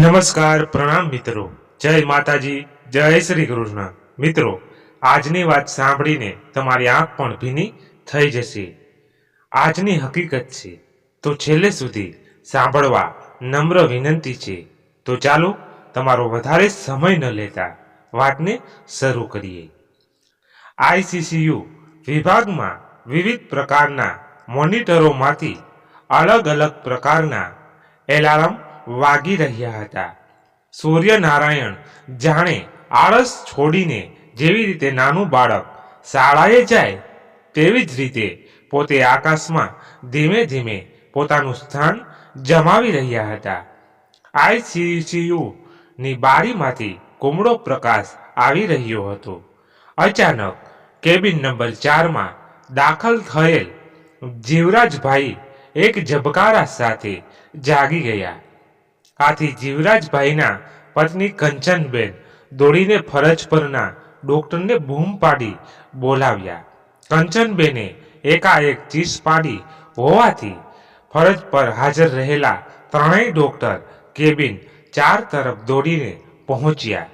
નમસ્કાર, પ્રણામ મિત્રો. જય માતાજી, જય શ્રી કૃષ્ણ. મિત્રો, આજની વાત સાંભળીને તમારી આંખ પણ ભીની થઈ જશે. આજની હકીકત છે, તો છેલ્લે સુધી સાંભળવા નમ્ર વિનંતી છે. તો ચાલો તમારો વધારે સમય ન લેતા વાતને શરૂ કરીએ. આઈસીસીયુ વિભાગમાં વિવિધ પ્રકારના મોનિટરોમાંથી અલગ અલગ પ્રકારના એલાર્મ વાગી રહ્યા હતા. સૂર્યનારાયણ જાણે આળસ છોડીને જેવી રીતે નાનું બાળક શાળાએ જાય તેવી જ રીતે પોતે આકાશમાં ધીમે ધીમે પોતાનું સ્થાન જમાવી રહ્યા હતા. આઈસીસીયુ ની બારીમાંથી કુમળો પ્રકાશ આવી રહ્યો હતો. અચાનક કેબિન નંબર ચારમાં દાખલ થયેલ જીવરાજભાઈ એક ઝબકારા સાથે જાગી ગયા. આથી જીવરાજભાઈના પત્ની કંચનબેન દોડીને ફરજ પરના ડોક્ટરને બૂમ પાડી બોલાવ્યા. કંચનબેને એકાએક ચીસ પાડી હોવાથી ફરજ પર હાજર રહેલા ત્રણેય ડોક્ટર કેબિન ચાર તરફ દોડીને પહોંચ્યા.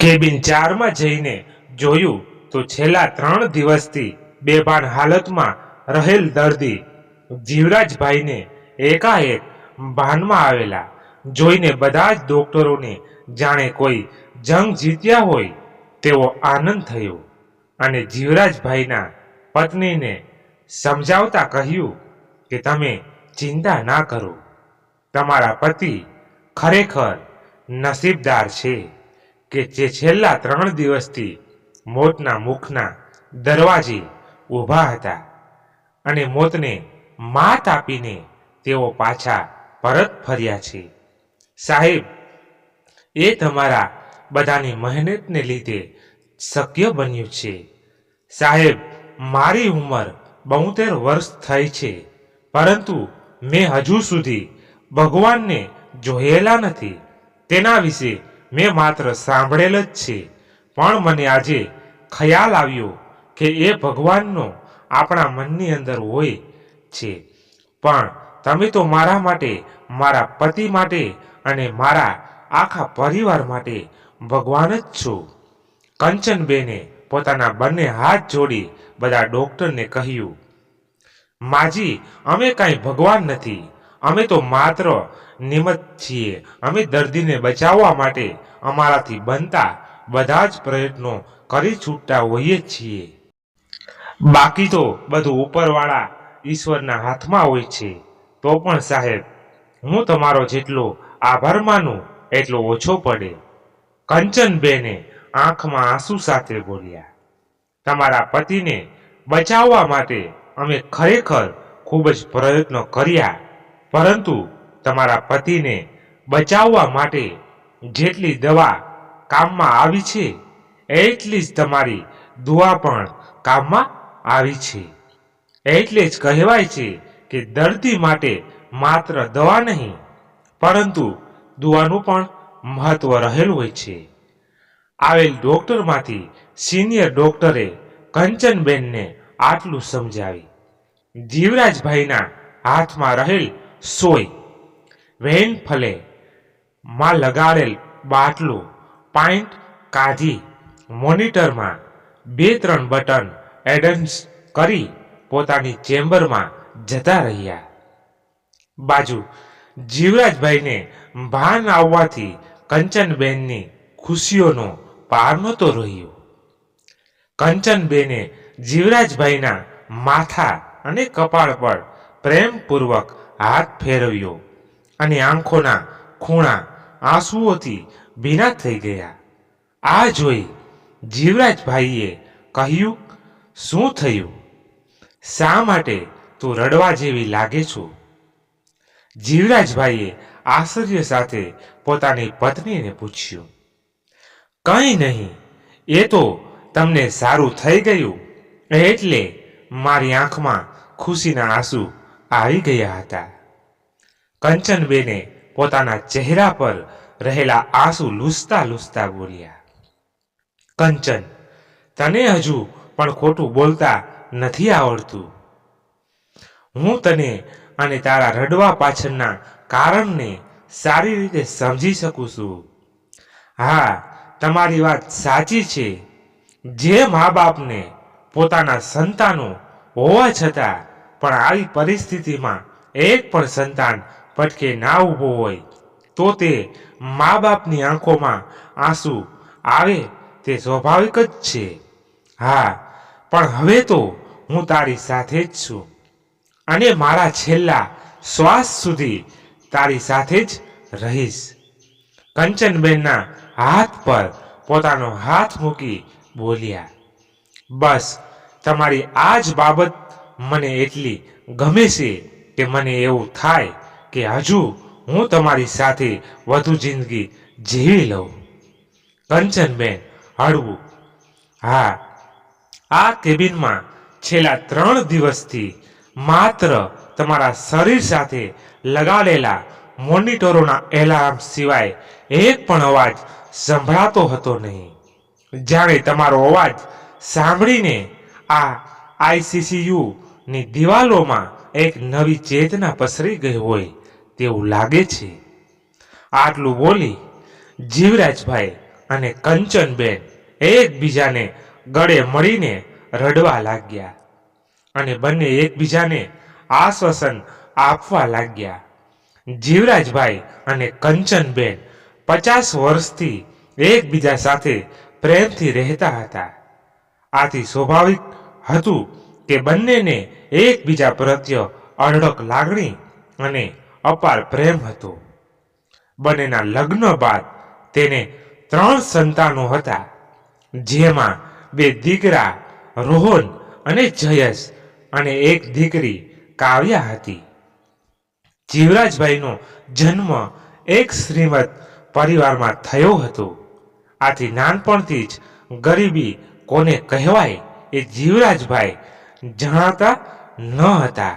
કેબિન ચારમાં જઈને જોયું તો છેલ્લા ત્રણ દિવસથી બેભાન હાલતમાં રહેલ દર્દી જીવરાજભાઈને એકાએક ભાનમાં આવેલા. જોઈને બધા જ ડોક્ટરોને જાણે કોઈ જંગ જીત્યા હોય તેવો આનંદ થયો અને જીવરાજભાઈના પત્નીને સમજાવતા કહ્યું કે તમે ચિંતા ના કરો. તમારા પતિ ખરેખર નસીબદાર છે કે જે છેલ્લા ત્રણ દિવસથી મોતના મુખના દરવાજે ઊભા હતા અને મોતને માત આપીને તેઓ પાછા પરત ફર્યા છે. સાહેબ, એ તમારા બધાની મહેનતને લીધે શક્ય બન્યું છે. સાહેબ, મારી ઉંમર બોતેર વર્ષ થઈ છે, પરંતુ મેં હજુ સુધી ભગવાનને જોયેલા નથી. તેના વિશે મેં માત્ર સાંભળેલ જ છે. પણ મને આજે ખ્યાલ આવ્યો કે એ ભગવાનનો આપણા મનની અંદર હોય છે. પણ તમે તો મારા માટે, મારા પતિ માટે અને મારા આખા પરિવાર માટે ભગવાન જ છો. કંચનબેને પોતાના બંને હાથ જોડી બધા ડોક્ટરને કહ્યું, માજી, અમે કાંઈ ભગવાન નથી. અમે તો માત્ર નિમત છીએ. અમે દર્દીને બચાવવા માટે અમારાથી બનતા બધા જ પ્રયત્નો કરી છૂટતા હોઈએ છીએ. બાકી તો બધું ઉપરવાળા ઈશ્વરના હાથમાં હોય છે. તો પણ સાહેબ, હું તમારો જેટલો આભાર માનું, એટલો ઓછો પડે. કંચનબેને આંખમાં આંસુ સાથે બોલ્યા, તમારા પતિને બચાવવા માટે અમે ખરેખર ખૂબ જ પ્રયત્નો કર્યા, પરંતુ તમારા પતિને બચાવવા માટે જેટલી દવા કામમાં આવી છે, એટલી જ તમારી દુઆ પણ કામમાં આવી છે. એટલે જ કહેવાય છે કે દર્દી માટે માત્ર દવા નહીં, પરંતુ દુવાનું પણ મહત્વ રહેલું હોય છે. આવેલ ડોક્ટરમાંથી સિનિયર ડોક્ટરે કંચનબેનને આટલું સમજાવી. જીવરાજભાઈના હાથમાં રહેલ સોય, વેન ફલે, માં લગાડેલ બાટલું પાઇન્ટ કાઢી, મોનિટરમાં બે ત્રણ બટન એડન્સ કરી પોતાની ચેમ્બરમાં જતા રહ્યા. બાજુ, જીવરાજભાઈને ભાન આવવાથી કંચનબેનની ખુશીઓનો પાર નહોતો રહ્યો. કંચનબેને જીવરાજભાઈના માથા અને કપાળ પર પ્રેમપૂર્વક હાથ ફેરવ્યો અને આંખોના ખૂણા આંસુઓથી ભીના થઈ ગયા. આ જોઈ જીવરાજભાઈએ કહ્યું, શું થયું? શા માટે તું રડવા જેવી લાગે છો? જીવરાજભાઈએ આશ્ચર્ય સાથે પોતાની પત્નીને પૂછ્યું, કંઈ નહીં, એ તો તમને સારું થઈ ગયું. એટલે મારી આંખમાં ખુશીના આંસુ આવી ગયા હતા. કંચનબેને પોતાના ચહેરા પર રહેલા આંસુ લૂસતા લૂસતા બોલ્યા, કંચન, તને હજુ પણ ખોટું બોલતા નથી આવડતું. હું તને અને તારા રડવા પાછળના કારણને સારી રીતે સમજી શકું છું. હા, તમારી વાત સાચી છે. જે મા બાપને પોતાના સંતાનો હોવા છતાં પણ આવી પરિસ્થિતિમાં એક પણ સંતાન પટકે ના ઊભો હોય, તો તે મા બાપની આંખોમાં આંસુ આવે તે સ્વાભાવિક જ છે. હા, પણ હવે તો હું તારી સાથે જ છું. અને મારા છેલ્લા શ્વાસ સુધી તારી સાથે જ રહીશ. કંચનબેનના હાથ પર પોતાનો હાથ મૂકી બોલ્યા, બસ, તમારી આ જ બાબત મને એટલી ગમે છે કે મને એવું થાય કે હજુ હું તમારી સાથે વધુ જિંદગી જીવી લઉં. કંચનબેન હળવું, હા, આ કેબિનમાં છેલ્લા ત્રણ દિવસથી માત્ર તમારા શરીર સાથે લગાડેલા મોનિટરોના એલાર્મ સિવાય એક પણ અવાજ સંભળાતો હતો નહીં. જાણે તમારો અવાજ સાંભળીને આ આઈસીસીયુ ની દિવાલોમાં એક નવી ચેતના પસરી ગઈ હોય તેવું લાગે છે. આટલું બોલી જીવરાજભાઈ અને કંચનબેન એકબીજાને ગળે મળીને રડવા લાગ્યા. અને બંને એકબીજાને આશ્વાસન આપવા લાગ્યા. જીવરાજભાઈ અને કંચનબેન પચાસ વર્ષથી એકબીજા સાથે પ્રેમથી રહેતા હતા. આથી સ્વાભાવિક હતું કે બંનેને એકબીજા પ્રત્યે અઢળક લાગણી અને અપાર પ્રેમ હતો. બંનેના લગ્ન બાદ તેને ત્રણ સંતાનો હતા, જેમાં બે દીકરા રોહન અને જયેશ અને એક દીકરી કાવ્યા હતી. જીવરાજભાઈનો જન્મ એક શ્રીમદ પરિવારમાં થયો હતો. આથી નાનપણથી જ ગરીબી કોને કહેવાય એ જીવરાજભાઈ જણાતા ન હતા.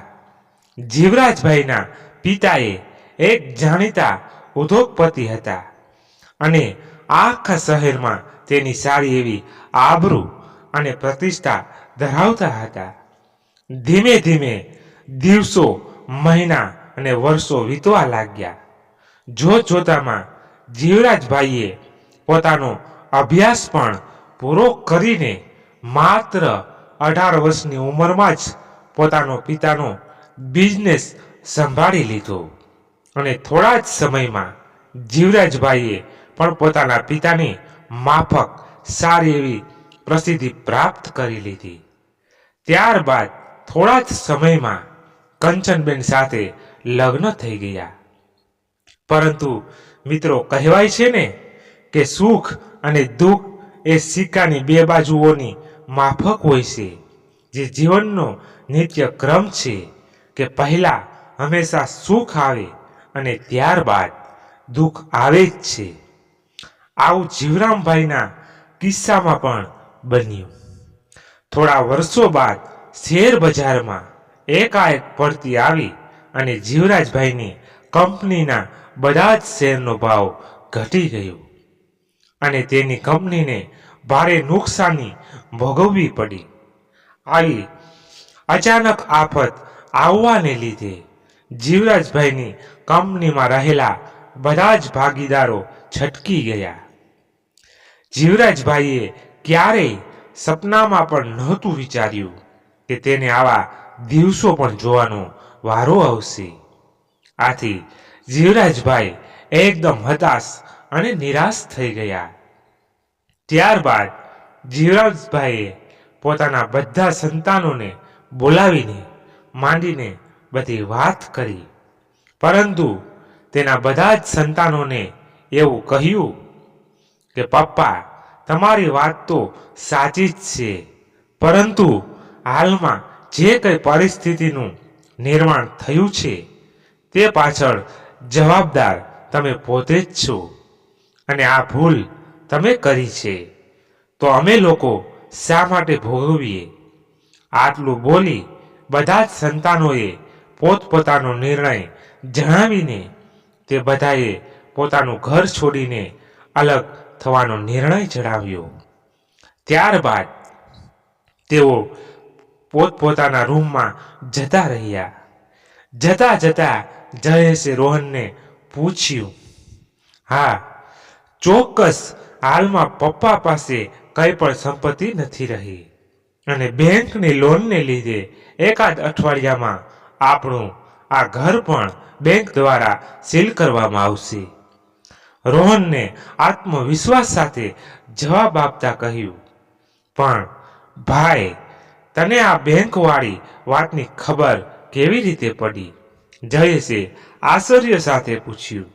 જીવરાજભાઈના પિતાએ એક જાણીતા ઉદ્યોગપતિ હતા અને આખા શહેરમાં તેની સારી એવી આબરૂ અને પ્રતિષ્ઠા ધરાવતા હતા. ધીમે ધીમે દિવસો, મહિના અને વર્ષો વીતવા લાગ્યા. જોત જોતામાં જીવરાજભાઈએ પોતાનો અભ્યાસ પણ પૂરો કરીને માત્ર અઢાર વર્ષની ઉંમરમાં જ પોતાનો પિતાનો બિઝનેસ સંભાળી લીધો. અને થોડા જ સમયમાં જીવરાજભાઈએ પણ પોતાના પિતાની માફક સારી એવી પ્રસિદ્ધિ પ્રાપ્ત કરી લીધી. ત્યારબાદ થોડા જ સમયમાં કંચનબેન સાથે લગ્ન થઈ ગયા. પરંતુ મિત્રો કહેવાય છે ને કે સુખ અને દુઃખ એ સિક્કાની બે બાજુઓની માફક હોય છે. જે જીવનનો નિત્ય ક્રમ છે કે પહેલાં હંમેશા સુખ આવે અને ત્યારબાદ દુઃખ આવે જ છે. આવું જીવરામભાઈના કિસ્સામાં પણ બન્યું. થોડા વર્ષો બાદ શેર બજારમાં એકાએક પડતી આવી અને જીવરાજભાઈની કંપનીના બધા જ શેરનો ભાવ ઘટી ગયો. અને તેની કંપનીને ભારે નુકસાની ભોગવવી પડી. આવી અચાનક આફત આવવાને લીધે જીવરાજભાઈની કંપનીમાં રહેલા બધા જ ભાગીદારો છટકી ગયા. જીવરાજભાઈએ ક્યારેય સપનામાં પણ નહોતું વિચાર્યું. કે તેને આવા દિવસો પણ જોવાનો વારો આવશે. આથી જીવરાજભાઈ એકદમ હતાશ અને નિરાશ થઈ ગયા. ત્યારબાદ જીવરાજભાઈએ પોતાના બધા સંતાનોને બોલાવીને માંડીને બધી વાત કરી. પરંતુ તેના બધા જ સંતાનોને એવું કહ્યું કે, પપ્પા, તમારી વાત તો સાચી જ છે. પરંતુ હાલમાં જે કંઈ પરિસ્થિતિનું નિર્માણ થયું છે, તે પાછળ જવાબદાર તમે પોતે જ છો. અને આ ભૂલ તમે કરી છે. તો અમે લોકો શા માટે ભોગવીએ? આટલું બોલી બધા જ સંતાનોએ પોતપોતાનો નિર્ણય જણાવીને તે બધાએ પોતાનું ઘર છોડીને અલગ થવાનો નિર્ણય જણાવ્યો. ત્યારબાદ તેઓ પોતપોતાના રૂમમાં જતા રહ્યા. જતા જતા જયેશે રોહનને પૂછ્યું, હા, ચોક્કસ હાલમાં પપ્પા પાસે કંઈ પણ સંપત્તિ નથી રહી. અને બેંકની લોનને લીધે એકાદ અઠવાડિયામાં આપણું આ ઘર પણ બેંક દ્વારા સીલ કરવામાં આવશે. રોહનને આત્મવિશ્વાસ સાથે જવાબ આપતા કહ્યું, પણ ભાઈ તને આ બેંકવાળી વાતની ખબર કેવી રીતે પડી? જયેશે આશ્ચર્ય સાથે પૂછ્યું.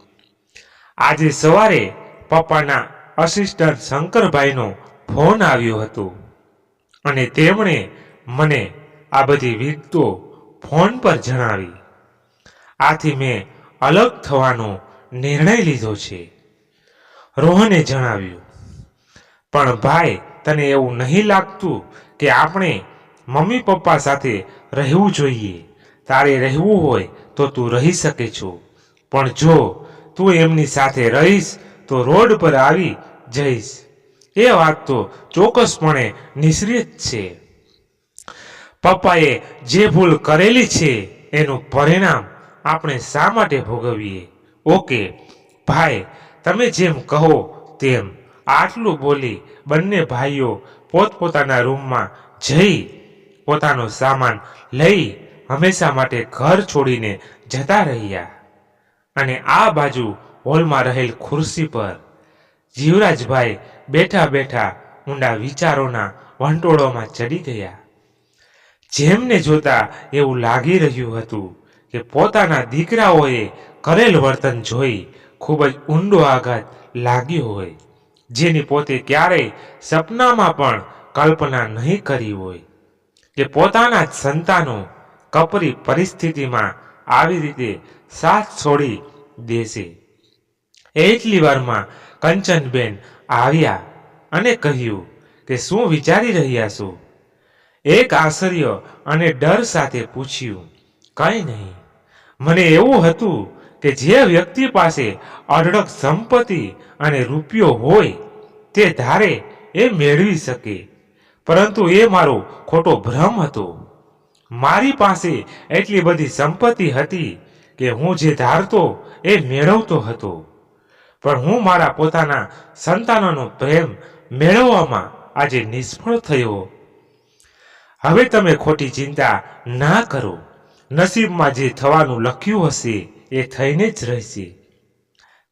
આજે સવારે પપ્પાના અસિસ્ટન્ટ શંકરભાઈનો ફોન આવ્યો હતો અને તેમણે મને આ બધી વિગતો ફોન પર જણાવી. આથી મેં અલગ થવાનો નિર્ણય લીધો છે. રોહને જણાવ્યું, પણ ભાઈ, તને એવું નહીં લાગતું કે આપણે મમ્મી પપ્પા સાથે રહેવું જોઈએ. તારે રહેવું હોય તો તું રહી શકે છો. પણ જો તું એમની સાથે રહીશ, તો રોડ પર આવી જઈશ. એ વાત તો ચોક્કસપણે નિશ્ચિત છે. પપ્પાએ જે ભૂલ કરેલી છે, એનું પરિણામ આપણે શા માટે ભોગવીએ? ઓકે ભાઈ, તમે જેમ કહો તેમ આટલું બોલી બંને ભાઈઓ પોતપોતાના રૂમમાં જઈ પોતાનો સામાન લઈ હંમેશા માટે ઘર છોડીને જતા રહ્યા. અને આ બાજુ હોલમાં રહેલ ખુરશી પર જીવરાજભાઈ બેઠા બેઠા ઊંડા વિચારોના વંટોળોમાં ચડી ગયા. જેમને જોતા એવું લાગી રહ્યું હતું કે પોતાના દીકરાઓએ કરેલ વર્તન જોઈ ખૂબ જ ઊંડો આઘાત લાગ્યો હોય, જેની પોતે ક્યારેય સપનામાં પણ કલ્પના નહીં કરી હોય. કે પોતાના જ સંતાનો કપરી પરિસ્થિતિમાં આવી રીતે સાથ છોડી દેશે. એટલી વારમાં કંચનબેન આવ્યા અને કહ્યું કે શું વિચારી રહ્યા છો? એક આશ્ચર્ય અને ડર સાથે પૂછ્યું કંઈ નહીં. મને એવું હતું કે જે વ્યક્તિ પાસે અઢળક સંપત્તિ અને રૂપિયો હોય તે ધારે એ મેળવી શકે. પરંતુ એ મારો ખોટો ભ્રમ હતો. મારી પાસે એટલી બધી સંપત્તિ હતી કે હું જે ધારતો એ મેળવતો હતો. પણ હું મારા પોતાના સંતાનોનો પ્રેમ મેળવવામાં આજે નિષ્ફળ થયો. હવે તમે ખોટી ચિંતા ના કરો. નસીબમાં જે થવાનું લખ્યું હશે એ થઈને જ રહેશે.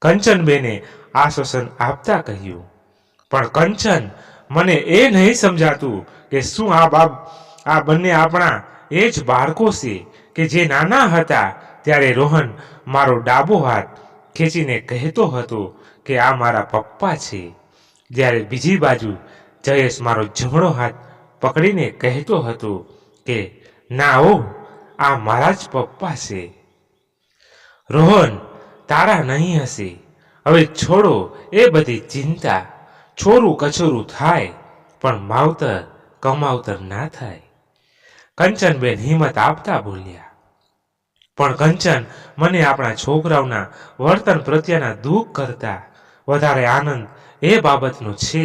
કંચનબેને આશ્વાસન આપતા કહ્યું, પણ કંચન મને એ નહીં સમજાતું કે શું આ બાબ આ બંને આપણા એ જ બાળકો છે કે જે નાના હતા ત્યારે રોહન મારો ડાબો હાથ ખેંચીને કહેતો હતો કે આ મારા પપ્પા છે. જ્યારે બીજી બાજુ જયેશ મારો જમણો હાથ પકડીને કહેતો હતો કે, ના ઓ, આ મારા જ પપ્પા છે. રોહન, તારા નહીં હશે. હવે છોડો એ બધી ચિંતા. છોરું કછોરું થાય, પણ માવતર કમાવતર ના થાય. કંચનબેન હિંમત આપતા બોલ્યા, પણ કંચન, મને આપણા છોકરાઓના વર્તન પ્રત્યેના દુઃખ કરતા વધારે આનંદ એ બાબતનો છે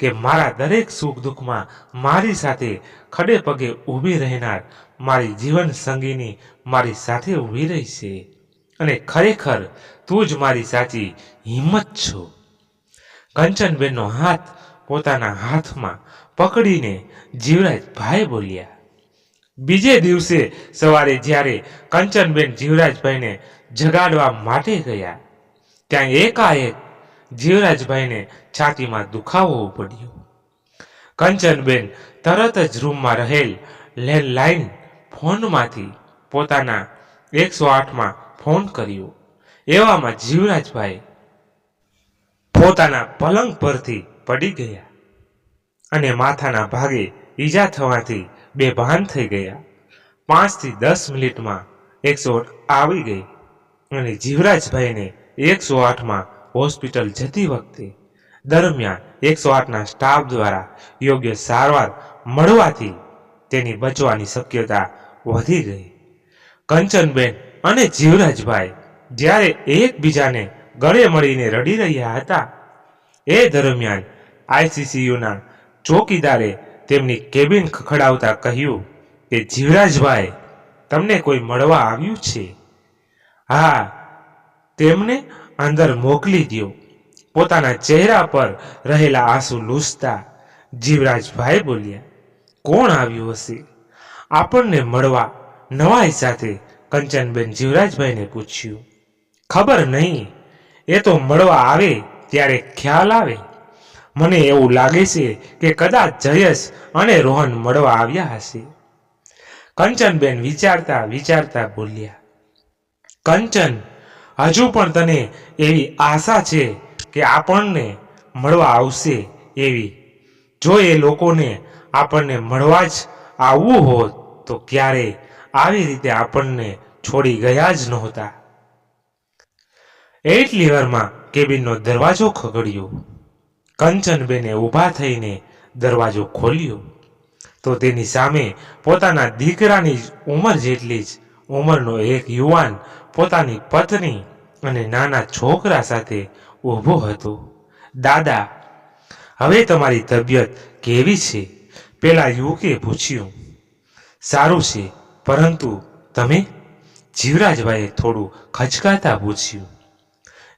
કે મારા દરેક સુખ દુઃખમાં મારી સાથે ખડે પગે ઊભી રહેનાર મારી જીવન સંગીની મારી સાથે ઊભી રહી છે. અને ખરેખર તું જ મારી સાચી હિંમત છો. કંચનબેનનો હાથ પોતાના હાથમાં પકડીને જીવરાજ ભાઈ બોલ્યા, બીજે દિવસે સવારે જ્યારે કંચનબેન જીવરાજભાઈને જગાડવા માટે ગયા, ત્યાં એકાએક જીવરાજભાઈને છાતીમાં દુખાવો પડ્યો કંચનબેન તરત જ રૂમમાં રહેલ લેન્ડલાઇન ફોનમાંથી પોતાના એકસો આઠમાં ફોન કર્યો. એવામાં જીવરાજભાઈ પોતાના પલંગ પરથી પડી ગયા અને માથાના ભાગે ઈજા થવાથી બેભાન થઈ ગયા. પાંચથી દસ મિનિટમાં એકસો આવી ગઈ અને જીવરાજભાઈને એકસો આઠમાં હોસ્પિટલ જતી વખતે દરમિયાન એકસો આઠના સ્ટાફ દ્વારા યોગ્ય સારવાર મળવાથી તેની બચવાની શક્યતા વધી ગઈ. કંચનબેન અને જીવરાજભાઈ જ્યારે એકબીજાને ગળે મળીને રડી રહ્યા હતા. એ દરમિયાન આઈસીસીયુના ચોકીદારે તેમની કેબિન ખખડાવતા કહ્યું કે, જીવરાજભાઈ, તમને કોઈ મળવા આવ્યું છે? હા, તેમને અંદર મોકલી દો પોતાના ચહેરા પર રહેલા આંસુ લૂસતા જીવરાજભાઈ બોલ્યા, કોણ આવ્યું હશે? આપણને મળવા નવાઈ સાથે કંચનબેન જીવરાજભાઈને પૂછ્યું. ખબર નહીં. એ તો મળવા આવે ત્યારે ખ્યાલ આવે. મને એવું લાગે છે કે કદાચ જયેશ અને રોહન મળવા આવ્યા હશે. કંચનબેન વિચારતા વિચારતા બોલ્યા, કંચન, હજુ પણ તને એવી આશા છે કે આપણને મળવા આવશે એવી? જો એ લોકોને આપણને મળવા જ આવવું હોત તો ક્યારે આવી રીતે આપણને છોડી ગયા જ નહોતા. એટલી વારમાં કેબિનનો દરવાજો ખગડ્યો. કંચનબેને ઊભા થઈને દરવાજો ખોલ્યો. તો તેની સામે પોતાના દીકરાની જ ઉંમર જેટલી જ ઉંમરનો એક યુવાન પોતાની પત્ની અને નાના છોકરા સાથે ઊભો હતો. દાદા, હવે તમારી તબિયત કેવી છે? પેલા યુવકે પૂછ્યું. સારું છે, પરંતુ તમે જીવરાજભાઈએ થોડું ખચકાતા પૂછ્યું.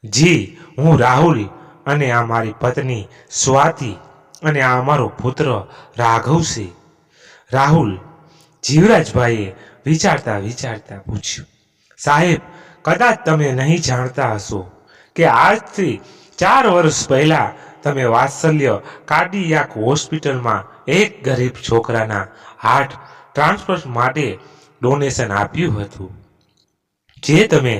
જી, હું રાહુલ અને આ મારી પત્ની સ્વાતિ અને આ અમારો પુત્ર રાઘવ રાહુલ, જીવરાજભાઈએ વિચારતા વિચારતા પૂછ્યું, સાહેબ, કદાચ તમે નહીં જાણતા હશો કે આજથી ચાર વર્ષ પહેલા તમે વાત્સલ્ય કાર્ડિયાક હોસ્પિટલમાં એક ગરીબ છોકરાના હાર્ટ ટ્રાન્સપ્લાન્ટ માટે ડોનેશન આપ્યું હતું. જે તમે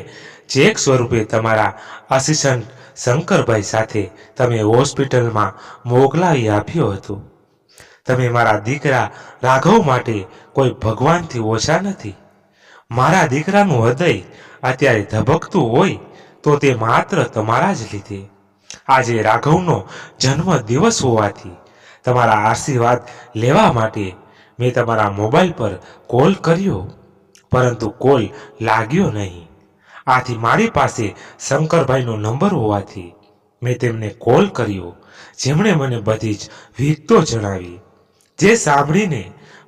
ચેક સ્વરૂપે તમારા આસિસ્ટન્ટ શંકરભાઈ સાથે તમે હોસ્પિટલમાં મોકલાવી આપ્યો હતો. તમે મારા દીકરા રાઘવ માટે કોઈ ભગવાનથી ઓછા નથી. મારા દીકરાનું હૃદય અત્યારે ધબકતું હોય તો તે માત્ર તમારા જ લીધે. આજે રાઘવનો જન્મ દિવસ હોવાથી તમારા આશીર્વાદ લેવા માટે મેં તમારા મોબાઈલ પર કોલ કર્યો, પરંતુ કોલ લાગ્યો નહીં. આથી મારી પાસે શંકરભાઈનો નંબર હોવાથી મેં તેમને કોલ કર્યો, જેમણે મને બધી જ વિગતો જણાવી, જે સાંભળીને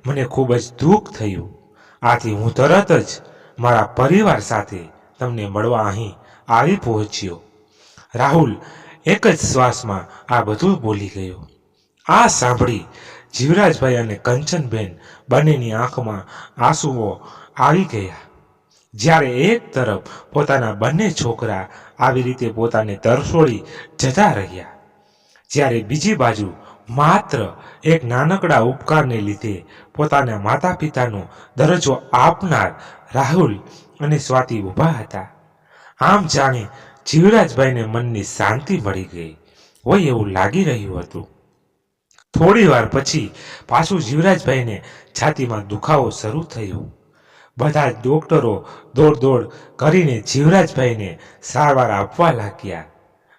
મને ખૂબ જ દુઃખ થયું. આથી હું તરત જ મારા પરિવાર સાથે તમને મળવા અહીં આવી પહોંચ્યો. રાહુલ એક જ શ્વાસમાં આ બધું બોલી ગયો. આ સાંભળી જીવરાજભાઈ અને કંચનબેન બંનેની આંખમાં આંસુઓ આવી ગયા. જ્યારે એક તરફ પોતાના બંને છોકરા આવી રીતે પોતાને તરસોડી જતા રહ્યા, જ્યારે બીજી બાજુ માત્ર એક નાનકડા ઉપકારને લીધે પોતાના માતા પિતાનો દરજ્જો આપનાર રાહુલ અને સ્વાતિ ઊભા હતા. આમ જાણે જીવરાજભાઈને મનની શાંતિ મળી ગઈ હોય એવું લાગી રહ્યું હતું. થોડી વાર પછી પાછું જીવરાજભાઈને છાતીમાં દુખાવો શરૂ થયો. બધા જ ડોક્ટરો દોડ દોડ કરીને જીવરાજભાઈને સારવાર આપવા લાગ્યા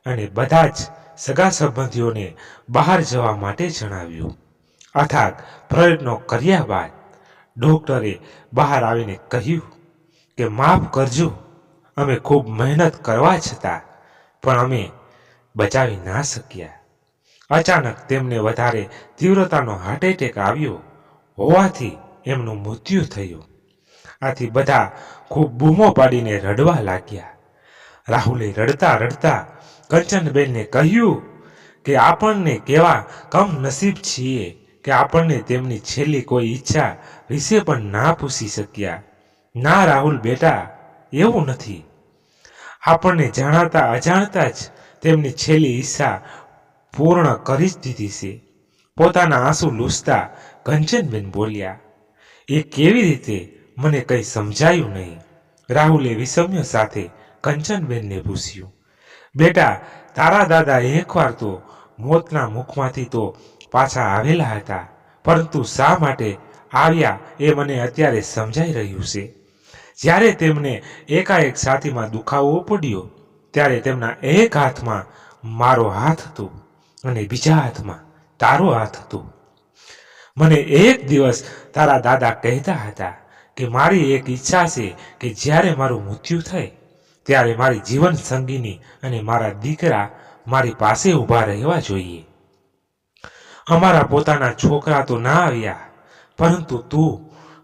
અને બધા જ સગા સંબંધીઓને બહાર જવા માટે જણાવ્યું. અથાગ પ્રયત્નો કર્યા બાદ ડોક્ટરે બહાર આવીને કહ્યું કે, માફ કરજો, અમે ખૂબ મહેનત કરવા છતાં પણ અમે બચાવી ના શક્યા. અચાનક તેમને વધારે તીવ્રતાનો હાર્ટ એટેક આવ્યો હોવાથી એમનું મૃત્યુ થયું. આથી બધા ખૂબ બૂમો પાડીને રડવા લાગ્યા. રાહુલે રડતા રડતા કંચનબેનને કહ્યું કે આપણને કેવા કમ નસીબ છીએ કે આપણને તેમની છેલ્લી કોઈ ઈચ્છા વિશે પણ ના પૂછી શક્યા. ના રાહુલ બેટા, એવું નથી. આપણને જાણતા અજાણતા જ તેમની છેલ્લી ઈચ્છા પૂર્ણ કરી જ દીધી છે. પોતાના આંસુ લૂસતા કંચનબેન બોલ્યા, એ કેવી રીતે મને કંઈ સમજાયું નહીં. રાહુલે વિસમ્ય સાથે કંચનબેનને પૂછ્યું, બેટા, તારા દાદા એકવાર તો મોતના મુખમાંથી તો પાછા આવેલા હતા, પરંતુ શા માટે આવ્યા એ મને અત્યારે સમજાઈ રહ્યું છે? જ્યારે તેમને એકાએક છાતીમાં દુખાવો પડ્યો ત્યારે તેમના એક હાથમાં મારો હાથ હતો અને બીજા હાથમાં તારો હાથ હતો. મને એક દિવસ તારા દાદા કહેતા હતા કે મારી એક ઈચ્છા છે કે જ્યારે મારું મૃત્યુ થાય, ત્યારે મારી જીવન સંગીની અને મારા દીકરા મારી પાસે ઊભા રહેવા જોઈએ. અમારા પોતાના છોકરા તો ના આવ્યા, પરંતુ તું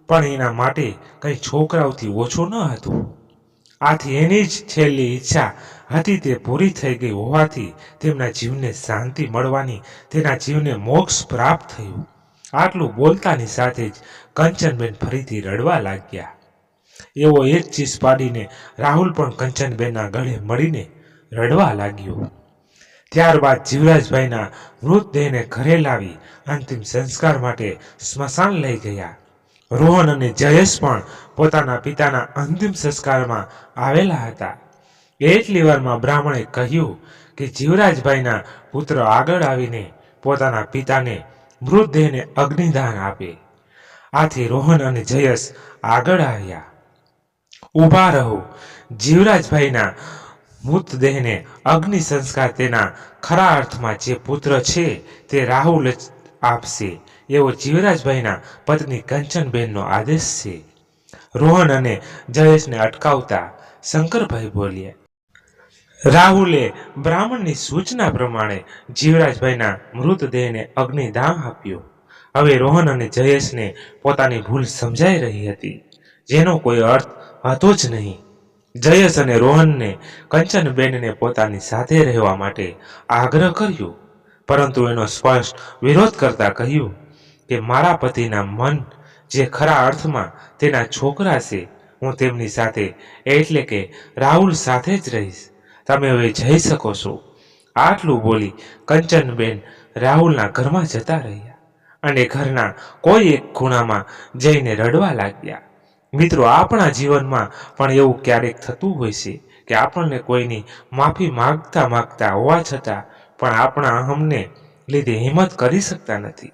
પણ એના માટે કંઈ છોકરાઓથી ઓછો ન હતું. આથી એની જ છેલ્લી ઈચ્છા હતી તે પૂરી થઈ ગઈ હોવાથી તેમના જીવને શાંતિ મળવાની, તેના જીવને મોક્ષ પ્રાપ્ત થયું. આટલું બોલતાની સાથે જ કંચનબેન ફરીથી રડવા લાગ્યા. એવો એક ચીસ પાડીને રાહુલ પણ કંચનબેનના ગળે મળીને રડવા લાગ્યો. ત્યારબાદ જીવરાજભાઈના મૃતદેહને ઘરે લાવી અંતિમ સંસ્કાર માટે સ્મશાન લઈ ગયા. રોહન અને જયેશ પણ પોતાના પિતાના અંતિમ સંસ્કારમાં આવેલા હતા. એટલી વારમાં બ્રાહ્મણે કહ્યું કે જીવરાજભાઈના પુત્ર આગળ આવીને પોતાના પિતાને મૃતદેહને અગ્નિદાન આપે. આથી રોહન અને જયેશ આગળ આવ્યા. ઊભા રહો. જીવરાજભાઈના મૃતદેહને અગ્નિ સંસ્કાર તેના ખરા અર્થમાં જે પુત્ર છે તે રાહુલ આપશે એવો જીવરાજભાઈના પત્ની કંચનબેનનો આદેશ છે. રોહન અને જયેશને અટકાવતા શંકરભાઈ બોલ્યા, રાહુલે બ્રાહ્મણની સૂચના પ્રમાણે જીવરાજભાઈના મૃતદેહને અગ્નિદાન આપ્યો. હવે રોહન અને જયેશને પોતાની ભૂલ સમજાઈ રહી હતી, જેનો કોઈ અર્થ હતો જ નહીં. જયેશ અને રોહનને કંચનબેનને પોતાની સાથે રહેવા માટે આગ્રહ કર્યો, પરંતુ એનો સ્પષ્ટ વિરોધ કરતા કહ્યું કે મારા પતિના મન જે ખરા અર્થમાં તેના છોકરા છે, હું તેમની સાથે એટલે કે રાહુલ સાથે જ રહીશ. તમે હવે જઈ શકો છો. આટલું બોલી કંચનબેન રાહુલના ઘરમાં જતા રહ્યા. અને ઘરના કોઈ એક ખૂણામાં જઈને રડવા લાગ્યા. મિત્રો, આપણા જીવનમાં પણ એવું ક્યારેક થતું હોય છે કે આપણને કોઈની માફી માંગતા માંગતા હોવા છતાં પણ આપણા અહમને લીધે હિંમત કરી શકતા નથી.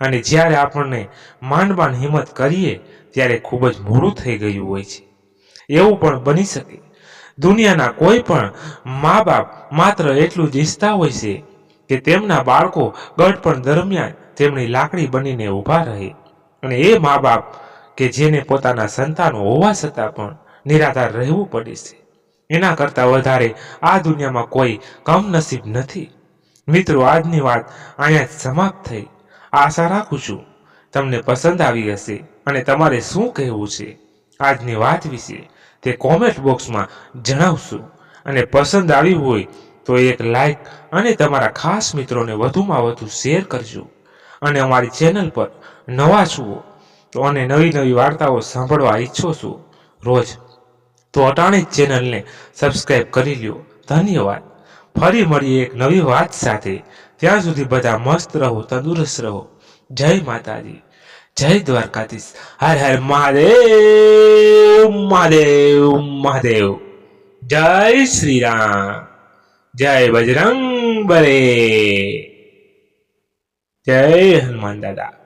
અને જ્યારે આપણને માંડ માંડ હિંમત કરીએ, ત્યારે ખૂબ જ મોડું થઈ ગયું હોય છે. એવું પણ બની શકે. દુનિયાના કોઈ પણ મા બાપ માત્ર એટલું જ ઈચ્છતા હોય છે કે તેમના બાળકો ગઢપણ દરમિયાન તેમની લાકડી બનીને ઊભા રહે અને એ મા બાપ કે જેને પોતાના સંતાનો હોવા છતાં પણ નિરાધાર રહેવું પડે છે. એના કરતાં વધારે આ દુનિયામાં કોઈ કમનસીબ નથી. મિત્રો, આજની વાત અહીંયા સમાપ્ત થઈ. આશા રાખું છું તમને પસંદ આવી હશે અને તમારે શું કહેવું છે આજની વાત વિશે તે કોમેન્ટ બોક્સમાં જણાવશો. અને પસંદ આવી હોય તો એક લાઈક અને તમારા ખાસ મિત્રોને વધુમાં વધુ શેર કરજો. અને અમારી ચેનલ પર નવા છુઓ તો અને નવી નવી વાર્તાઓ સાંભળવા ઈચ્છો છો રોજ, તો અટાણી ચેનલને સબસ્ક્રાઈબ કરી લ્યો. ધન્યવાદ. ફરી મળીએ એક નવી વાત સાથે. ત્યાં સુધી બધા મસ્ત રહો, તંદુરસ્ત રહો. જય માતાજી. જય દ્વારકાધીશ. હર હર મહાદેવ મહાદેવ મહાદેવ. જય શ્રી રામ. જય બજરંગ બલે. જય હનુમાન દાદા